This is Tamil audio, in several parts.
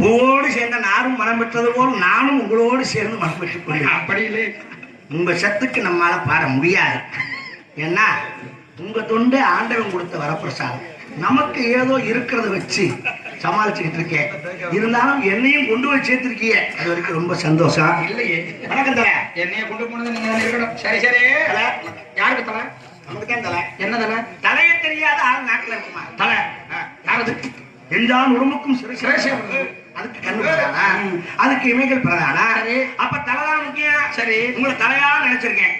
பூவோடு சேர்ந்த நாரும் மனம் பெற்றது போல் நானும் உங்களோடு சேர்ந்து மனம் பெற்றுக் கொள்கிறேன் அப்படி இல்லை. உங்க சத்துக்கு நம்மால பாட முடியாது. ஏன்னா உங்க தொண்டு ஆண்டவன் கொடுத்த வரப்பிரசாதம். நமக்கு ஏதோ இருக்கிறத வச்சு சமாளிச்சுக்கிட்டு இருக்கேன். இருந்தாலும் என்னையும் கொண்டு போய் சேர்த்திருக்கீங்க. அது வரைக்கும் ரொம்ப சந்தோஷம். இல்லையே. வணக்கம் தலை. என்னைய கொண்டு போனது நீங்க இருக்கணும். சரி சரி. தலை. யாருக்கு தலை? நமக்கு தான் தலை. என்ன தலை? தலையே தெரியாத ஆள் நாட்டில் இருக்குமா? தலை. யாரது எஞ்சான் உடம்புக்கும் சிறு சிரசே. அதுக்கு கண்ணு பிரதானா அதுக்கு இமைகள் பிரதானா. அப்ப தலைதான் முக்கியம் சரி. உங்களை தலையா நினைச்சிருக்கேன்?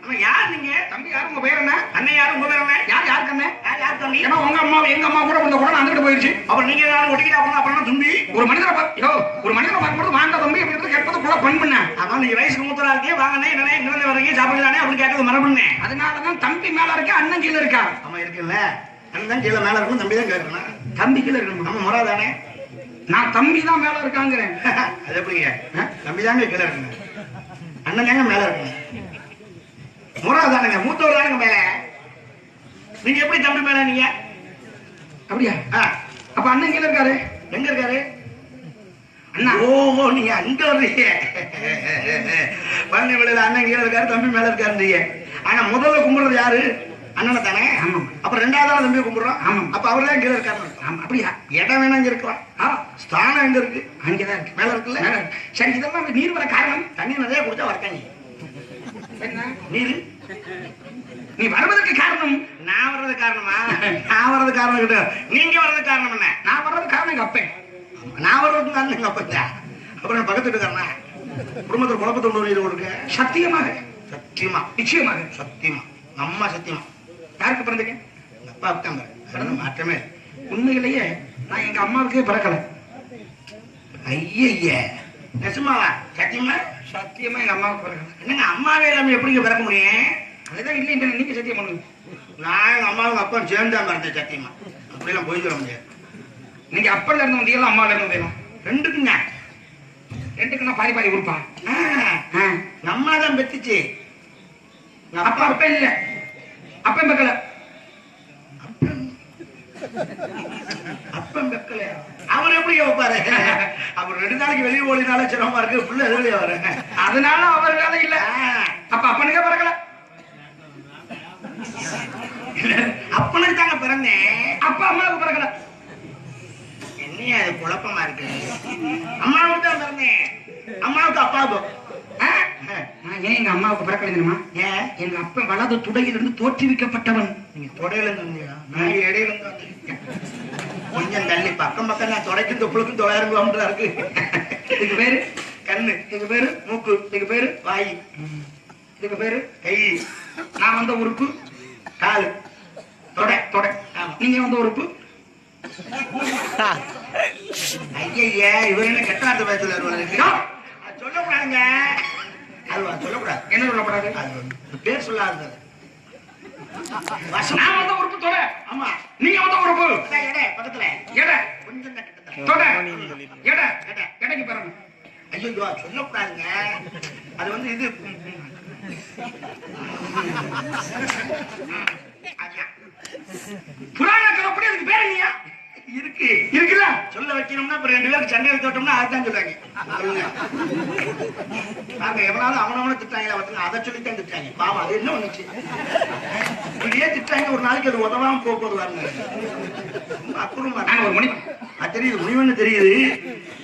ஆமா யார் நீங்க? தம்பி யார்? உங்க பேர் என்ன? அண்ணன் யாரும் உங்க பேர் என்ன? யார் யாருக்கு என்ன யார் யார் தம்பி? ஏன்னா உங்க அம்மா எங்க அம்மா கூட வந்த கூட வந்துட்டு போயிருச்சு. அப்புறம் நீங்க ஏதாவது ஒட்டிக்கிட்டா அப்புறம் அப்புறம் தும்பி? ஒரு மனிதரை பார்த்து யோ, ஒரு மனிதரை பார்க்கும்போது வாங்க தம்பி அப்படின்னு கேட்பது கூட பண் பண்ண. அதான் நீங்க வயசுக்கு மூத்தரா இருக்கே வாங்கண்ணே என்னண்ணே இங்க வரீங்க சாப்பிடலானே அப்படின்னு கேட்டது மரபுண்ணே அதனாலதான் தம்பி மேல இருக்க அண்ணன் கீழ இருக்கா ஆமா இருக்குல்ல. அண்ணன் கீழே மேல இருக்கணும் தம்பி தான் கேட்கணும் தம்பி கீழ இருக்கணும். நம்ம முறை தானே? நான் தம்பி தான் மேல இருக்காங்கிறேன். அது எப்படிங்க? தம்பி தாங்க கீழே இருக்கணும். அண்ணன் தாங்க மேல இருக்கணும். முறை தானுங்க மூத்தவர் தானுங்க மேல. நீங்க எப்படி தம்பி மேல நீங்க? அப்படியா? அப்ப அண்ணன் கீழ இருக்காரு. எங்க இருக்காரு? அண்ணா. ஓஹோ நீங்க அங்க வர்றீங்க பழனி விளையில அண்ணன் கீழே இருக்காரு தம்பி மேல இருக்காருன்றீங்க. ஆனா முதல்ல கும்பிடுறது யாரு? அண்ணனை தானே? ஆமா. அப்ப ரெண்டாவது தம்பி கும்பிடுறோம். ஆமா. அப்ப அவர் தான் கீழே இருக்காரு. ஆமா அப்படியா? இடம் வேணா இங்க இருக்கலாம். ஆ ஸ்தானம் எங்க இருக்கு? அங்கதான் இருக்கு. மேல இருக்குல்ல? மேல இருக்கு. சரி இதெல்லாம் நீர் வர காரணம். தண்ணி நிறைய குடிச்சா வரக்காங்க என்ன? நீரு? நீ வருவதற்கு காரணம். நான் வர்றது காரணமா? நான் வர்றது காரணம் கிடையாது நீங்க வர்றது காரணம் என்ன? நான் வர்றது காரணம் எங்க அப்பன். நான் வர்றது காரணம் எங்க அப்பா அப்புறம் பக்கத்து வீட்டுக்காரனா? குடும்பத்துல குழப்பத்தை கொண்டு வந்து இருக்கு. சத்தியமாக. சத்தியமா. நிச்சயமாக. சத்தியமா. நம்ம சத்தியமா. யாருக்கு பிறந்தீங்க? அப்பா அப்பா தான் அதனால மாற்றமே உண்மையிலேயே நான் எங்க அம்மாவுக்கே பிறக்கல. ஐய நெசமாவா சத்தியமா? சத்தியமா எங்க அம்மாவுக்கு பிறக்கல. என்னங்க அம்மாவே இல்லாம எப்படிங்க பிறக்க முடியும்? அதுதான் இல்லை நீங்க சத்தியம் பண்ணுங்க. நான் எங்க அம்மாவும் அப்பா சேர்ந்தா இருந்தேன் சத்தியமா. அப்படிலாம் போய் சொல்ல முடியாது. நீங்க அப்பல இருந்து வந்தீங்களா அம்மால இருந்து வந்தீங்களா? ரெண்டுக்குங்க. ரெண்டுக்குன்னா நான் பாரி பாரி கொடுப்பான் நம்மளை பெத்துச்சு. அப்பா அப்ப இல்ல. அப்ப பெக்கல. அப்பன். பெக்கல. அவர் எப்படி வைப்பாரு? அவர் ரெண்டு நாளைக்கு வெளியே ஓடினாலே சிரமமா இருக்கு. புள்ள எதுலயே வர அதனால அவர் வேலை இல்ல. அப்ப அப்பனுக்கே பிறக்கல. அப்பனுக்கு தாங்க பிறந்தேன் அப்பா அம்மாவுக்கு பிறக்கல. என்னையா அது குழப்பமா இருக்கு? அம்மாவுக்கு தான் பிறந்தேன் அம்மாவுக்கு? நான் ஏன் எங்க அம்மாவுக்கு பிறக்கல தெரியுமா ஏன் எங்க அப்பன் வலது துடையிலிருந்து தோற்றுவிக்கப்பட்டவன் நீங்க தொடையில? நான் இடையில. கொஞ்சம் தள்ளி பக்கம் பக்கம் நான் தொடைக்கும் தொப்புளுக்கும் தொள்ளாயிரம் கிலோமீட்டர் இருக்கு. இதுக்கு பேரு கண்ணு இதுக்கு பேரு மூக்கு இதுக்கு பேரு வாய் இதுக்கு பேரு கை. நான் வந்த உறுப்பு கால். தொடை தொடை. நீங்க வந்த உறுப்பு? ஐயா இவர் என்ன கெட்ட யோ, அது சொல்லக்கூடாதுங்க. அது சொல்லக்கூடாது என்ன சொல்லப்படாது அது பேர் சொல்லாதது. நான் வந்த உறுப்பு தொடை ஆமா. நீங்க வந்த உறுப்பு. எடை பக்கத்துல. எடை. கொஞ்சம். தொடை எடை. எடை. எடைக்கு பிறகு. ஐயோ சொல்லக்கூடாதுங்க. அது வந்து இது. அதான். புராண கலப்படி அதுக்கு பேர் இல்லையா? இருக்கு. இருக்குல்ல? சொல்ல வைக்கணும்னா அப்புறம் ரெண்டு பேருக்கு சண்டை எடுத்து விட்டோம்னா அதுதான் சொல்றாங்க. நாங்க எவனாலும் அவனவன திட்டாங்களா பார்த்துங்க அதை சொல்லித்தான் திட்டாங்க பாவம் அது என்ன வந்துச்சு இப்படியே திட்டாங்க ஒரு நாளைக்கு அது உதவாம போக போது அப்புறமா நான் ஒரு மனிதன் அது தெரியுது முடிவுன்னு தெரியுது.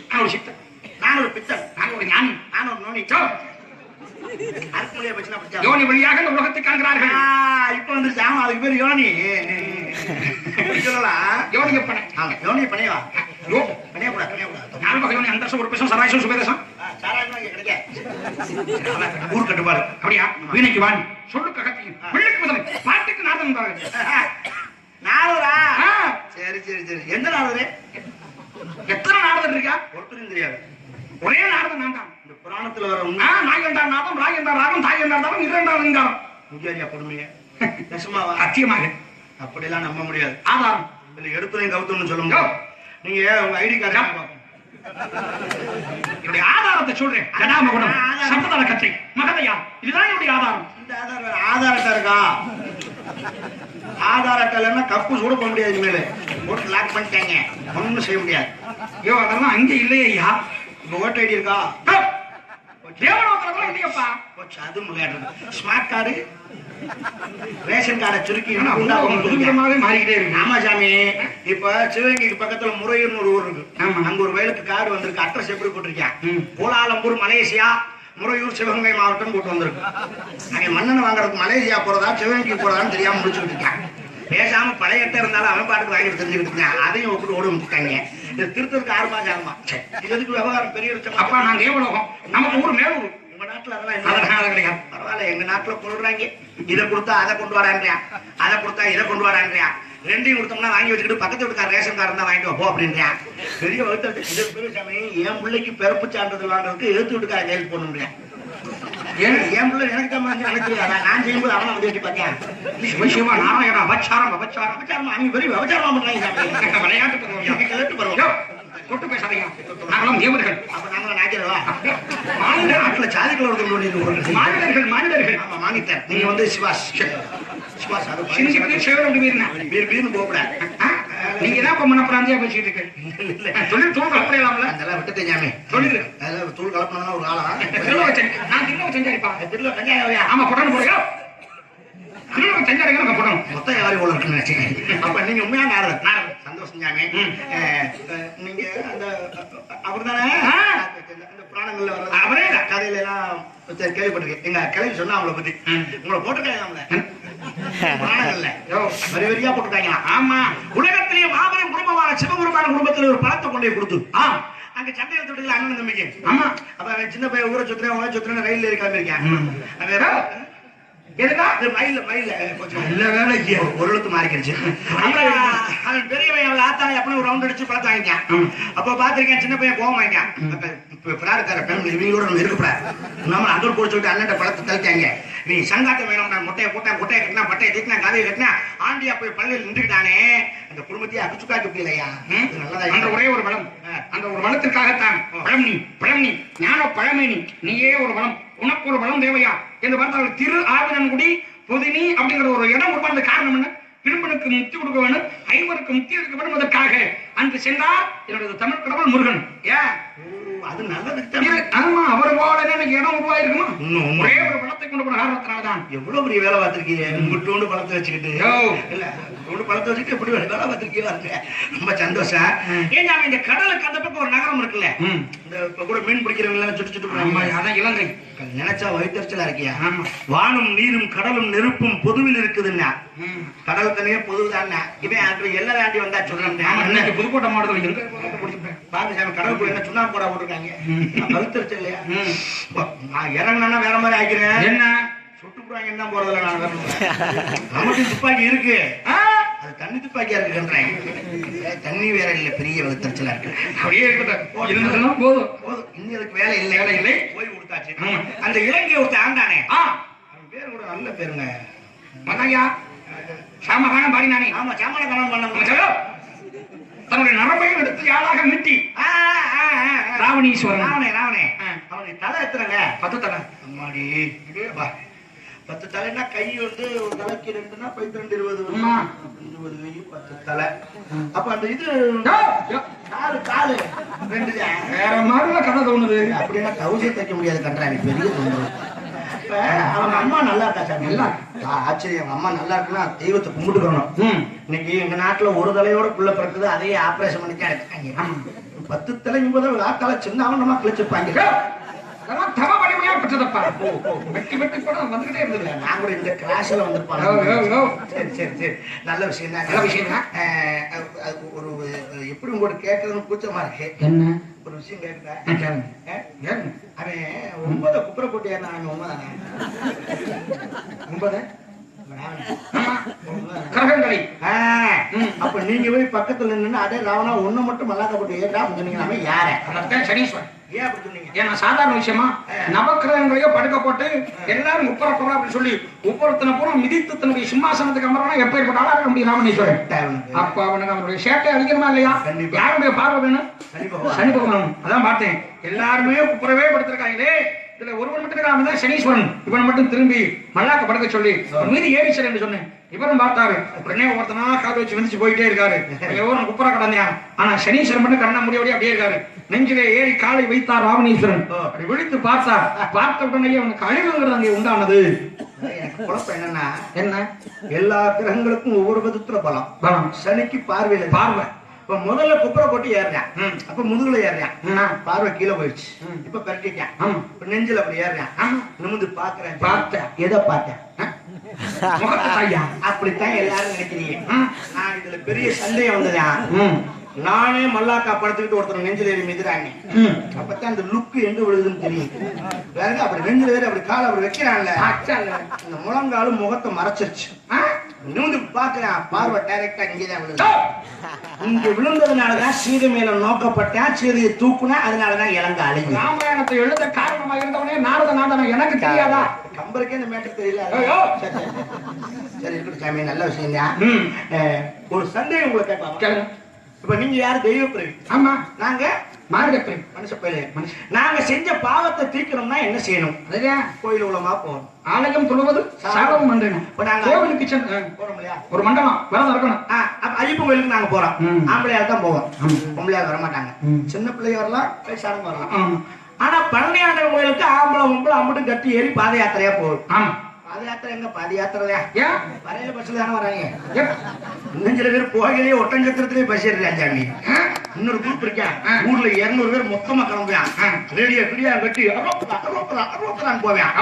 நான் ஒரு சித்தன். நான் ஒரு பித்தன். நான் ஒரு ஞானி. நான் ஒரு நோனி யோ, அருக்கு மொழியை பச்சுனா படிச்சா யோனி வழியாக இந்த உலகத்தை காண்கிறார்கள். இப்ப வந்துருச்சு? ஆமா அதுக்கு பேர் யோனி சொல்லலாம்? யோனி எப்பனை ஆமா யோனி பணையவா யோ. நாலு வகை யோனி? அந்த ஒரு பேசும் சாராயமா இங்க கிடைக்காது ஊர் கட்டுப்பாடு. அப்படியா? வீணைக்கு வாணி சொல்லுக்கு அகத்தியும் பிள்ளைக்கு முதலை. பாட்டுக்கு நாதம் என்பார்கள். நாலூரா ஆ, சரி சரி சரி. எந்த நாலூரு எத்தனை நாரதர் இருக்கா? ஒருத்தரும் தெரியாது. ஒரே நாரதன் நான் தான். இந்த புராணத்துல வர நாய் என்றார் நாதம் ராய் என்றார் ராகம் தாய் என்றார் தாரம் இரண்டார் அலங்காரம் முக்கிய கொடுமைய. நெசமாவா? சத்தியமாக அப்படியெல்லாம் நம்ப முடியாது. ஆதாரம். இதுல எடுத்துலையும் கவுத்தம்னு சொல்ல யோ, முடியாது நீங்க உங்க ஐடி கார்டு என்னுடைய ஆதாரத்தை சொல்றேன். கடாமகுடம் சம்பதான கத்தை மகதையா இதுதான் என்னுடைய ஆதாரம். இந்த ஆதார் வேற. ஆதாரத்தா இருக்கா? ஆதார் அட்டை இல்லைன்னா கப்பு சூட போக முடியாது இனிமேல். போட்டு லாக் பண்ணிட்டாங்க. ஒன்றும் செய்ய முடியாது. ஐயோ அதெல்லாம் அங்க இல்லையே ஐயா. இப்போ ஓட்டர் ஐடி இருக்கா? ஸ்மார்ட் கார்டு ரேஷன் கார்டை சுருக்கி ஏன்னா உண்டா உலகம் உங்களுக்கு புதுவிதமாவே மாறிக்கிட்டே இருக்கு. ஆமா சாமி. இப்ப சிவகங்கைக்கு பக்கத்துல முறையூர்னு ஒரு ஊர் இருக்கு. அங்க ஒரு வயலுக்கு கார்டு வந்திருக்கு. அட்ரஸ் எப்படி போட்டிருக்கேன். கோலாலம்பூர் மலேசியா முறையூர் சிவகங்கை மாவட்டம் போட்டு வந்திருக்கு. அங்க மண்ணெண்ணை வாங்குறதுக்கு மலேசியா போறதா சிவகங்கை போறதான்னு தெரியாம முடிச்சுக்கிட்டு இருக்கேன் பேசாம பழைய இருந்தாலும் அவன் பாட்டுக்கு வாங்கிட்டு தெரிஞ்சுக்கிட்டு இருக்கான். அதையும் ஒப்பிட்டு ஓடி விட்டுட்டாங்க திருத்தருக்கு ஆறு மாசம் ஆகுமா ச்சே, இது எதுக்கு விவகாரம்? பெரிய அப்பா நான் தேவலோகம். நமக்கு ஊர் மேலூர். உங்க நாட்டுல அதெல்லாம் அதனால என்ன கிடையாது. பரவாயில்ல எங்க நாட்டுல கொள்றாங்க இதை கொடுத்தா அதை கொண்டு வரான்றியா அதை கொடுத்தா இதை கொண்டு வரான்றியா ரெண்டையும் கொடுத்தோம்னா வாங்கி வச்சுக்கிட்டு பக்கத்து வீட்டுக்கார ரேஷன் கார்டு தான் வாங்கிட்டு போ அப்படின்றியா பெரிய வகுத்த இது பெரிய சாமி என் பிள்ளைக்கு பிறப்பு சான்றிதழ் வாங்குறதுக்கு எழுத்து வீட்டுக்கார கையில் போட முடியும் ஏன் என் பிள்ளை எனக்கு தான் வந்து நினைச்சிருக்காரா நான் செய்யும்போது அவனை வந்து எட்டி பார்த்தேன் சிவ சிவா நாராயண அபச்சாரம் அபச்சாரம் விபச்சாரமா அவங்க பெரிய விபச்சாரமா பண்றாங்க. சாமி விளையாட்டு பருவம் எனக்கு கிளட்டு ஐயோ, பருவம் தொட்டு பேசாதீங்க. நாங்களாம் தேவர்கள். அப்ப நாங்களும் நாக்கிறவா மாநில நாட்டுல ஒருத்தர் மாநிலர்கள் மாநிலர்கள். ஆமா நீங்க வந்து சிவாஸ். சிவாஸ் அது சேவரம் வீர் வீர்னு போகக்கூடாது. நீங்க தான் இப்ப மன பிராந்தியா பேசிட்டு இருக்கு இல்ல தொழில் தூள் கலப்படையலாம்ல? அதெல்லாம் விட்டு. அதெல்லாம் தூள் கலப்பனா ஒரு ஆளா? நான் ஆமா புடன்னு போடுங்க நம்ம புடணும் மொத்தம் யாரும் இருக்குன்னு நினைச்சேன் அப்ப நீங்க உண்மையா. சந்தோஷம் நீங்க அந்த. அந்த புராணங்கள்ல வர்றது. அவரே. கதையில எல்லாம் கேள்விப்பட்டிருக்கேன். எங்க கிளவி சொன்னா அவங்கள பத்தி. உங்களை போட்டுருக்காங்க புராணங்கள்ல. யோ, வரி வரியா போட்டுருக்காங்க ஆமா. உலகத்திலேயே மாபெரும் குடும்பமான சிவபெருமான குடும்பத்துல ஒரு பழத்தை கொண்டு போய் கொடுத்து. ஆ. அங்க சண்டை எடுத்துட்டு அண்ணன் தம்பிக்கு. ஆமா அப்ப அவன் சின்ன பையன் ஊரை சுத்துறேன் உன சுத்துறேன் ரயில்ல ஏறி கிளம்பிருக்கேன் ம். அவன் எதுக்கா அது மயில மயில கொஞ்சம் நல்ல வேலைக்கு ஒரு- எழுத்து மாறிக்கிடுச்சு. அவன் பெரியவன் ஒரு ரவுண்ட் அடிச்சு ம். அப்ப பாத்திருக்கேன் சின்ன பையன் கோவம் இப்ப பிராடுக்கார பெண் இவங்களோட நம்ம இருக்கக்கூடாது. நம்ம அங்க போய் சொல்லிட்டு அண்ணன் தள்ளிட்டாங்க. நீ சங்காத்த வேணும் நான் முட்டையை போட்டேன் குட்டையை கட்டினா பட்டையை தீட்டினா கதையை கட்டினா ஆண்டியா போய் பள்ளியில் நின்றுக்கிட்டானே. அந்த குடும்பத்தையே அடிச்சுக்காக்க முடியலையா? நல்லதா ஒரே ஒரு வளம் அந்த ஒரு வளத்திற்காகத்தான். பழம் நீ ஞான பழமே நீயே ஒரு வளம் உனக்கு ஒரு வளம் தேவையா? என்று பார்த்தால் திரு ஆவினன்குடி பொதினி அப்படிங்கிற ஒரு இடம் உருவானது காரணம் என்ன? விரும்பனுக்கு முக்தி கொடுக்க வேணும் ஐவருக்கு முக்தி எடுக்க வேண்டும் அதற்காக. அன்று சென்றார் என்னுடைய தமிழ் கடவுள் முருகன். ஏன்? அது நல்லதுக்கு இது- தான் ஆமா அவர் போல எனக்கு இடம் உருவாயிருக்குமா. ஒரே ஒரு பணத்தை கொண்டு போன காரணத்தினால்தான். எவ்வளவு பெரிய வேலை பார்த்திருக்கீங்க? உங்கள்கிட்ட பழத்தை வச்சுக்கிட்டு. இல்ல உங்கள்கிட்ட பழத்தை வச்சுக்கிட்டு எப்படி வேலை பார்த்திருக்கீங்க. ரொம்ப சந்தோஷம். ஏன் இந்த கடலுக்கு அந்த பக்கம் ஒரு நகரம் இருக்குல்ல. இந்த கூட மீன் பிடிக்கிறவங்க எல்லாம் சுட்டு சுட்டு போறாங்க. அதான் இலங்கை நினைச்சா வயிற்றுச்சலா இருக்கியா? வானும் நீரும் கடலும் நெருப்பும் பொதுவில் இருக்குதுன்னா. கடல் தனியே பொதுதானே இவன் அன்று எல்லாம் தாண்டி வந்தா சொல்றேன். புதுக்கோட்டை மாவட்டத்தில் பிடிச்சிருப்பேன்? பாருங்க சாமி கடலுக்குள்ள என்ன சுண்ணாம்பு போடா போட்டிருக்காங்க. ம். வலுத்துருச்சு இல்லையா. நான் இறங்கினா வேற மாதிரி ஆக்கிறேன் என்ன? சுட்டு போடுவாங்கன்னு தான் போறதில்ல நான் நமக்கு துப்பாக்கி இருக்கு. அது தண்ணி துப்பாக்கியா இருக்குன்றேன். ஏய், தண்ணி வேற இல்ல பெரிய வலுத்தறிச்சலா இருக்கு. அப்படியே இருக்கட்டும். போதும். போதும். இன்னும் அதுக்கு வேலை இல்லை. வேலை இல்லை. போய் கொடுத்தாச்சு. அந்த இலங்கை ஒருத்தன் ஆண்டானே. அவன் பேர் கூட நல்ல பேருங்க. மதாயா சாமகானம் பாடினானே. ஆமா சாமான கணவன் பண்ண மச்சாயோ, தன்னுடைய நரம்பையும் எடுத்து யாழாக மீட்டி ராவணீஸ்வரன். ராவணே ராவணே. அவனுக்கு தலை எத்தனைங்க? பத்து தலை. அம்மாடி வா. பத்து தலைன்னா கை வந்து ஒரு தலைக்கு ரெண்டுன்னா பைத்திரெண்டு இருபது. இருபது கை பத்து தலை. அப்ப அந்த இது யோ, காலு ரெண்டு. வேற மாதிரில கதை தோணுது. அப்படின்னா கவுசே தைக்க முடியாது கன்றாவி. பெரிய தொந்தரவு. இப்ப அவங்க அம்மா நல்லா இருக்கா நல்லா. ஆ, ஆச்சரியம் அம்மா நல்லா இருக்குன்னா தெய்வத்தை கும்பிட்டுக்கணும். இன்னைக்கு எங்க நாட்டுல ஒரு தலையோட புள்ள பிறக்குது அதையே ஆபரேஷன் பண்ணி தான். பத்து தலைக்கும் போது ஆத்தால சின்ன அவனமா கிழிச்சிருப்பாங்க தவ பெற்றதப்பா வெட்டி வெட்டி கூட வந்துகிட்டே இருந்தது. நான் கூட இந்த கிளாஸ்ல வந்திருப்பாங்க. சரி சரி சரி. நல்ல விஷயம் தான் நல்ல விஷயம் தான். ஒரு எப்படி உங்களோட கேட்கறதுன்னு கூச்சமா இருக்கு? என்ன? ஒரு விஷயம். கேளுங்க. அவன் ஒன்பத குப்புற போட்டு ஏறினா அவன் ஒன்பதானே? ஒன்பது? கிரகங்களை. அப்ப நீங்க போய் பக்கத்துல நின்னு அதே ராவணா ஒண்ணு மட்டும் மல்லாக்க போட்டு ஏறா சொன்னீங்க யார? அதற்காக சனீஸ்வரன். ஏன் அப்படி சொன்னீங்க? ஏன்னா சாதாரண விஷயமா நவக்கிரகங்களையோ படுக்க போட்டு எல்லாரும் உப்பர போறா அப்படின்னு சொல்லி உப்பரத்தின பூரா மிதித்து தன்னுடைய சிம்மாசனத்துக்கு அமரனா எப்பேற்பட்ட ஆளா இருக்க முடியும் ராமணீஸ்வரன். அப்ப அவனுக்கு அவனுடைய சேட்டை அடிக்கணுமா இல்லையா. யாருடைய பார்வை வேணும்? சனி பகவான். அதான் பார்த்தேன். எல்லாருமே குப்புறவே படுத்திருக்காங்களே. இதுல ஒருவன் மட்டும் தான் சனீஸ்வரன். இவன் மட்டும் திரும்பி மல்லாக்க படுக்க சொல்லி மீது ஏறிச்சல் என்று சொன்னேன். இவரும் பார்த்தாரு. உடனே ஒருத்தனா கால் வச்சு விந்திச்சு போயிட்டே இருக்காரு. எவரும் குப்புறா கடந்தான் ஆனா சனீஸ்வரன் மட்டும் கண்ண முடியபடி அப்படியே இருக்காரு. நெஞ்சிலே ஏறி காலை வைத்தார் ராவணீஸ்வரன். அப்படி விழித்து பார்த்தார். பார்த்த உடனே அவனுக்கு அழிவுங்கிறது அங்கே உண்டானது. எனக்கு குழப்பம் என்னன்னா என்ன? எல்லா கிரகங்களுக்கும் ஒவ்வொரு விதத்துல பலம். பலம். சனிக்கு பார்வையில பார்வை. இப்ப முதல்ல குப்புற கொட்டி ஏறுறான் ம். அப்ப முதுகுல ஏறுறான் ம். பார்வை கீழே போயிடுச்சு. இப்ப பரட்டிட்டான் நெஞ்சில அப்படி ஏறுறான் ஆமா. நிமிந்து பாக்குறேன். பார்த்தேன். எதை பார்த்தேன் அப்படித்தான் எல்லாரும் நினைக்கிறீங்க. நான் இதுல பெரிய சந்தேகம் வந்ததா நானே மல்லாக்கா படுத்துக்கிட்டு ஒருத்தர் நெஞ்சில ஏறி மிதிராங்க ம் அப்பதான் அந்த லுக்கு எங்க விழுதுன்னு தெரியும் வேற அப்படி நெஞ்சில ஏறி அப்படி காலை அப்படி வைக்கிறான்ல. இந்த முழங்காலும் முகத்தை மறைச்சிருச்சு? நிமிந்து பாக்குறேன் பார்வை டைரக்டா இங்கதான் விழுது! இங்க விழுந்ததுனாலதான் சீதை மேல நோக்கப்பட்டேன் சீதையை தூக்குனேன் அதனாலதான் இளங்க அழிஞ்சு ராமாயணத்தை எழுத காரணமா இருந்தவனே நாரத நாதன எனக்கு தெரியாதா கம்பருக்கே இந்த மேட்டர் தெரியல! சரி, இருக்கட்டும் சாமி நல்ல விஷயம் தான். ஒரு சந்தேகம் உங்களை கேட்பாங்க. இப்ப நீங்க யாரு? தெய்வ பிறவி ஆமா. நாங்க? மாறுத பிரேம். மனுஷ பயில நாங்க செஞ்ச பாவத்தை தீர்க்கணும்னா என்ன செய்யணும்? அதுதான் கோயில் உலமா போகணும். ஆலயம் தொழுவது சாபம் மண்டனம் இப்ப நாங்க கோவிலுக்கு போறோம் இல்லையா? ஒரு மண்டபம் ஆ, அப்ப ஐயப்பன் கோயிலுக்கு நாங்க போறோம். ஆம்பளையார் தான் போவோம். பொம்பளையார் வர மாட்டாங்க. சின்ன பிள்ளைங்க வரலாம் வயசானவங்க வரலாம். ஆனா பழனி ஆண்டவன் கோயிலுக்கு ஆம்பளை பொம்பளை அம்பட்டும் கட்டி ஏறி பாத யாத்திரையா போகும். ஆமா. பாத யாத்திரை எங்க பாத யாத்திரை ஏன் வரையில பஸ்ல தானே வராங்க? இன்னும் சில பேர் போகையிலேயே ஒட்டஞ்சத்திரத்திலேயே பஸ் சாமி. இன்னொரு குரூப் இருக்கான் ஆ. ஊர்ல இருநூறு பேர் மொத்தமா கிளம்புவான். ரேடியோ கிடியா கட்டி அறுபதான் போவேன்.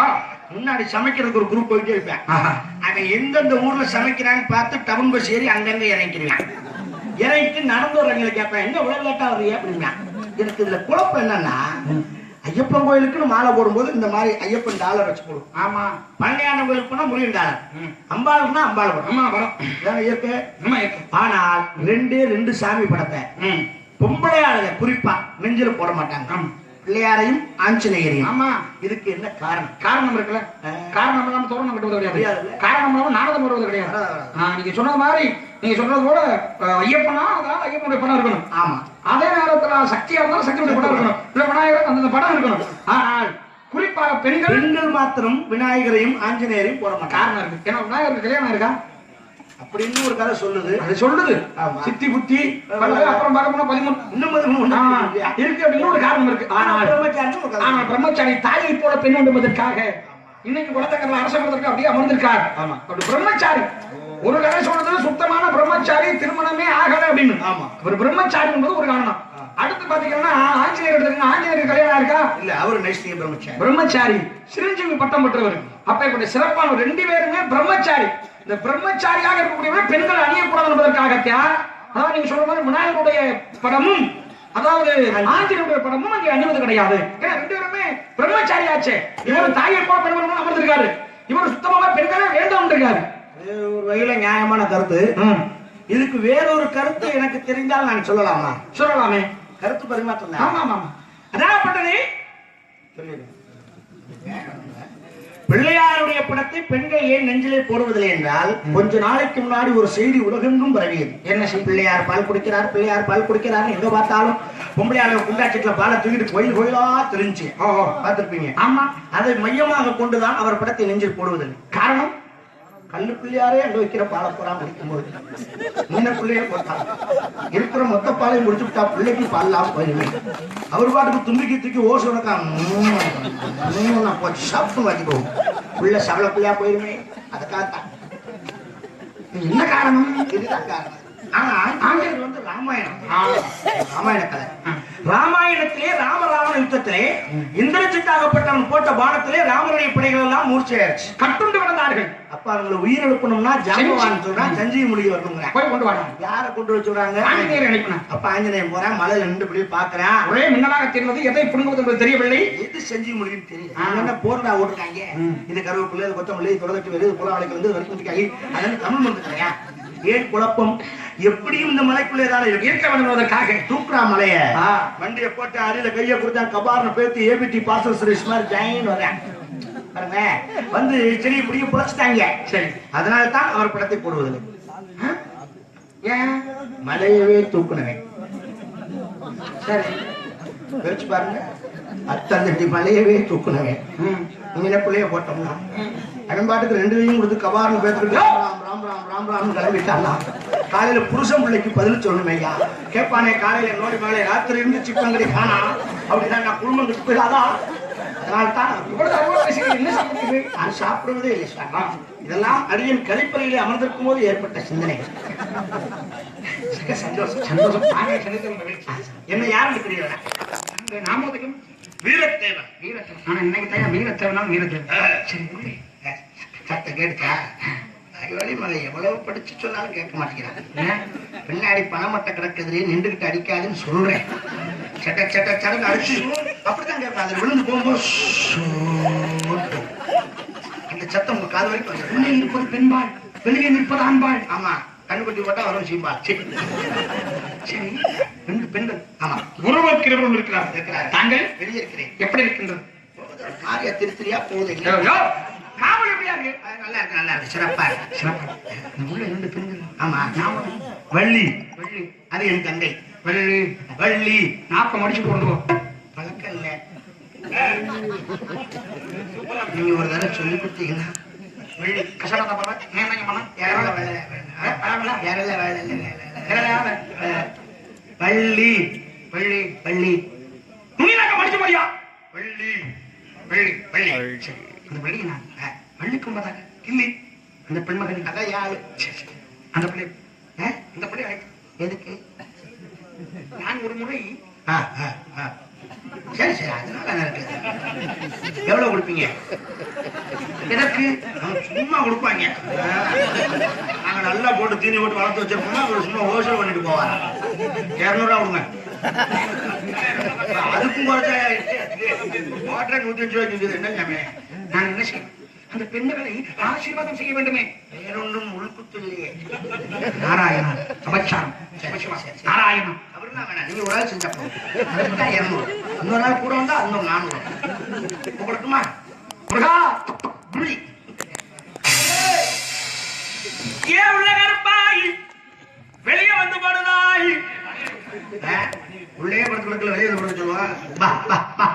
முன்னாடி சமைக்கிறதுக்கு ஒரு குரூப் போயிட்டே இருப்பேன். அவன் எந்தெந்த ஊர்ல சமைக்கிறான்னு பார்த்து டவுன் பஸ் ஏறி அங்கங்க இறங்கிடுவான். இறங்கிட்டு நடந்து வர்றவங்களை கேட்பேன் எங்க இவ்வளவு லேட்டா வர்றீங்க அப்படின்னா எனக்கு இதுல குழப்பம் என்னன்னா ஐயப்பன் கோயிலுக்குன்னு மாலை போடும்போது இந்த மாதிரி ஐயப்பன் டாலர் வச்சு போடும். ஆமா. பண்டையான கோயிலுக்கு போனா முருகன் டாலர். ம். அம்பாளுக்குன்னா அம்பாள் படம் ஆமா வரும். இதான இயற்கை. ஆமா இருக்கு ஆனால் ரெண்டே ரெண்டு சாமி படத்தை ம். பொம்பளை ஆளுங்க குறிப்பா நெஞ்சில போட மாட்டாங்க. பிள்ளையாரையும் ஆஞ்சநேயரையும். ஆமா. இதுக்கு என்ன காரணம்? காரணம் இருக்குல்ல. காரணம் இல்லாம தோரணம் கட்டுவது கிடையாது. காரணம் இல்லாம நாடகம் வருவது கிடையாது. நீங்க சொன்னது மாதிரி நீங்க சொல்றது போல ஐயப்பனா அதான் ஐயப்பனுடைய படம் இருக்கணும். ஆமா. அதே நேரத்துல சக்தியா இருந்தாலும் சக்தியுடைய படம் இருக்கணும். இல்ல விநாயகர் அந்த படம் இருக்கணும். ஆனால் குறிப்பாக பெண்கள் பெண்கள் மாத்திரம் விநாயகரையும் ஆஞ்சநேயரையும் போட மாட்டாங்க. காரணம் இருக்கு. ஏன்னா விநாயகருக்கு கல்யாணம் இருக்கா அப்படின்னு ஒரு கதை சொல்லுது. அது சொல்லுது. சித்தி புத்தி அப்புறம் பார்க்க பதிமூணு. இன்னும்? இருக்கு அப்படின்னு ஒரு காரணம் இருக்கு. ஆனால் பிரம்மச்சாரி தாயை போல பெண் என்பதற்காக இன்னைக்கு குலத்தக்கரில் அரச குலத்திற்கு அப்படியே அமர்ந்திருக்கார். ஆமா. அப்படி பிரம்மச்சாரி. ஒரு கதை சொல்றது சுத்தமான பிரம்மச்சாரி திருமணமே ஆகல அப்படின்னு. ஆமா. ஒரு பிரம்மச்சாரி என்பது ஒரு காரணம். அடுத்து பாத்தீங்கன்னா ஆஞ்சநேயர் எடுத்துக்கங்க ஆஞ்சநேயர் கல்யாணம் இருக்கா இல்ல அவரு நைஷ்டிக பிரம்மச்சாரி. பிரம்மச்சாரி. சிரஞ்சீவி பட்டம் பெற்றவர். அப்பேற்பட்ட சிறப்பான ரெண்டு பேருமே பிரம்மச்சாரி. இந்த பிரம்மச்சாரியாக இருக்கக்கூடியவர் பெண்கள் அணியக்கூடாது என்பதற்காகத்தான் அதாவது நீங்க சொல்ற மாதிரி விநாயகருடைய படமும் அதாவது ஆஞ்சநேயருடைய படமும் அங்கே அணிவது கிடையாது. ஏன்னா ரெண்டு பேருமே பிரம்மச்சாரியாச்சே. இவர் தாயை போல பெண்கள் அமர்ந்திருக்காரு. இவர் சுத்தமாக பெண்களே வேண்டும் இருக்காரு ஒரு வகையில நியாயமான கருத்து. இதுக்கு வேறொரு கருத்து எனக்கு தெரிந்தால் நான் சொல்லலாமா? சொல்லலாமே. கருத்து பரிமாற்றம் ஆமா. ஆமா அதாகப்பட்டது சொல்லிடுறேன். பிள்ளையாருடைய படத்தை பெண்கள் ஏன் நெஞ்சிலே போடுவதில்லை என்றால் கொஞ்ச நாளைக்கு முன்னாடி ஒரு செய்தி உலகெங்கும் பரவியது. என்ன பிள்ளையார் பால் குடிக்கிறார் பிள்ளையார் பால் குடிக்கிறார் எங்க பார்த்தாலும் பொம்பளையாளர் குண்டாச்சத்துல பாலை தூக்கிட்டு கோயில் கோயிலா தெரிஞ்சு. பார்த்திருப்பீங்க? ஆமா. அதை மையமாக கொண்டுதான் அவர் படத்தை நெஞ்சில் போடுவதில்லை. காரணம்? கல்லு பிள்ளையாரே அங்க வைக்கிற பாலப்புறா பூரா குடிக்கும்போது மீன பிள்ளையே போட்டாங்க இருக்கிற மொத்த பாலையும் முடிச்சு விட்டா பிள்ளைக்கு பால் போயிருமே அவர் பாட்டுக்கு தும்பிக்கி தூக்கி ஓசு உனக்கா போச்சு சாப்பிட்டு வாங்கிக்கோ. பிள்ளை சவள பிள்ளையா போயிருமே அதுக்காகத்தான் என்ன காரணம்? இதுதான் காரணம். ஆனா ஆஞ்சநேயர் வந்து ராமாயணம். ராமாயண கதை. ராமாயணத்திலே ராமராவண யுத்தத்திலே இந்திரஜித்தாகப்பட்டவன் போட்ட பானத்திலே ராமருடைய படைகள் எல்லாம் மூர்ச்சையாயிருச்சு கட்டுண்டு கிடந்தார்கள். அப்ப அவங்களை உயிர் எழுப்பணும்னா ஜாம்பவான் சொல்றான் சஞ்சீவி முடி வரணுங்கிறான் போய் கொண்டு வாங்க யார கொண்டு வச்சு விடுறாங்க ஆஞ்சநேயர் அனுப்பினார் அப்ப ஆஞ்சநேயன் போறான் மலையில நின்று இப்படி பாக்குறான் ஒரே மின்னலாக தெரிந்தது எதை புடுங்குவது என்பது தெரியவில்லை. எது செஞ்சு முடியும்னு தெரியல. ஆ. அவங்க என்ன போர்டா ஓட்டுறாங்க. இது கருவேப்பிள்ளை கொத்தமல்லி தொடக்கட்டு வருது புல வளைக்கு வந்து வரைக்கும் அதனால தமிழ் வந்துட்டாங்க ஏன் குழப்பம்? எப்படியும் இந்த மலைக்குள்ளே தான் இருக்கு. இருக்க வேண்டும் என்பதற்காக தூக்குறா மலைய. வண்டியை போட்டு அடியில கைய கொடுத்தா கபார்னு பேத்து ஏபிடி பார்சல் சர்வீஸ் மாதிரி ஜாயின் வரேன் வந்து செடி இப்படியே புழைச்சிட்டாங்க. சரி. அதனால தான் அவர் படத்தை போடுவதில்லை. ஏன்? மலையவே தூக்குனவன். சரி. யோசிச்சு பாருங்க. அத்தந்தட்டி மலையவே தூக்குனவன். ம். இங்கனக்குள்ளேயே போட்டோம்னா. அவன் பாட்டுக்கு ரெண்டு கையும் கொடுத்து கவார்னு பேத்துக்கிட்டு ராம் ராம் ராம் ராம் ராம் கிளம்பிட்டான்னா காலையில புருஷன் பிள்ளைக்கு பதில் சொல்லணும் ஐயா. கேட்பானே காலையில நோடி மேலே ராத்திரி இருந்து சிப்பங்கடி காணா. அப்படிதான் நான் குடும்பம் கிட்ட போயிடாதா? நான் சாப்பிடுவதே இல்லை சார். இதெல்லாம் அடியன் கழிப்பறையிலே அமர்ந்திருக்கும் போது ஏற்பட்ட சிந்தனை சந்தோஷம். சந்தோஷம். என்ன யாருன்னு இருக்கிறீர்களா அந்த வீரத்தேவன் வீரத்தேவன். ஆனா இன்னைக்கு தயா வீரத்தேவனா வீரத்தேவன். சரி, உள்ளே. அறிவாளி மலை எவ்வளவு படிச்சு சொன்னாலும் கேட்க மாட்டேங்கிறான்? பின்னாடி பணமட்டை கிடக்குதுலே நின்றுகிட்டு அடிக்காதுன்னு சொல்றேன். சட்ட சட்ட சடங்கு அடிச்சு அப்படித்தான் கேட்பேன் அதுல விழுந்து போகும்போது. அந்த சத்தம் உங்க காது வரைக்கும் உள்ளே இருப்பது பெண்பாள் வெளியே நிற்பது ஆண்பாள் ஆமா கண்ணுக்குட்டி போட்டா வரும் சீம்பா சரி சரி ரெண்டு பெண்கள். ஆமா. உருவக்கிறவர்கள் இருக்கிறார். இருக்கிறார். தாங்கள் வெளியே இருக்கிறேன். எப்படி இருக்கின்றது? மாரியா திருத்திரியா போகுது காவல் எப்படியா இருக்கு நல்லா இருக்கு நல்லா இருக்கு. சிறப்பா இருக்கு. சிறப்பு. இந்த உள்ள ரெண்டு பெண்கள். ஆமா ஞாபகம் வள்ளி. வெள்ளி. அது என் தங்கை. வெள்ளி. வள்ளி. நாப்பம் அடிச்சு கொண்டு போ. பழக்கம் இல்ல. நீங்க ஒரு தடவை சொல்லி கொடுத்தீங்கன்னா. வெள்ளி. கசடத்தை பாரு நேரங்க மனம் யாரெல்ல வேலை பரவாயில்ல. வேலை இல்லை, இல்லை, இல்லை, வள்ளி. வெள்ளி. வள்ளி. துணி நாக்க மடிச்சு போடியா? வள்ளி. வள்ளி வள்ளி. சரி அந்த வெள்ளி நான் வெள்ளிக்கு உண்மைதாக இல்லை அந்த பெண்மகன் அதான் யாரு. அந்த பிள்ளை அந்த பிள்ளை. எதுக்கு நான் ஒரு முறை. சரி சரி அதனால எவ்வளவு கொடுப்பீங்க அவங்க சும்மா கொடுப்பாங்க. நாங்க நல்லா போட்டு தீனி போட்டு வளர்த்து வச்சிருப்போம்னா அவர் சும்மா ஹோல்சேல் பண்ணிட்டு போவாரா இரநூறுவா கொடுங்க அதுக்கும் குறைச்சா வாட்டர் நூத்தி அஞ்சு ரூபாய்க்கு விக்குது. நான் என்ன செய்ய அந்த பெண்களை ஆசீர்வாதம் செய்ய வேண்டுமே. வேறொன்றும் உள்குத்து இல்லையே நாராயணா சமச்சாரம் சரி, சரி, சரி. நாராயணா அவர்லாம் வேணாம் நீங்க ஒரு ஆள் செஞ்சா போதும். அதுக்கு தான் இரநூறு இன்னொரு நாள் கூட வந்தா இன்னொரு நானூறு. முருகா புள்ளி ஏன் உள்ள கருப்பாய்? வெளியே வந்து படுதாய்? உள்ளே படுத்து படுக்கல வெளியே படுக்க சொல்லுவான் பா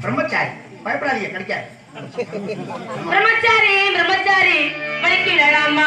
பிரம்மச்சாரி பயப்படாதீங்க கிடைக்காது பிரம்மச்சாரி பிரம்மச்சாரி படிக்கிறாமா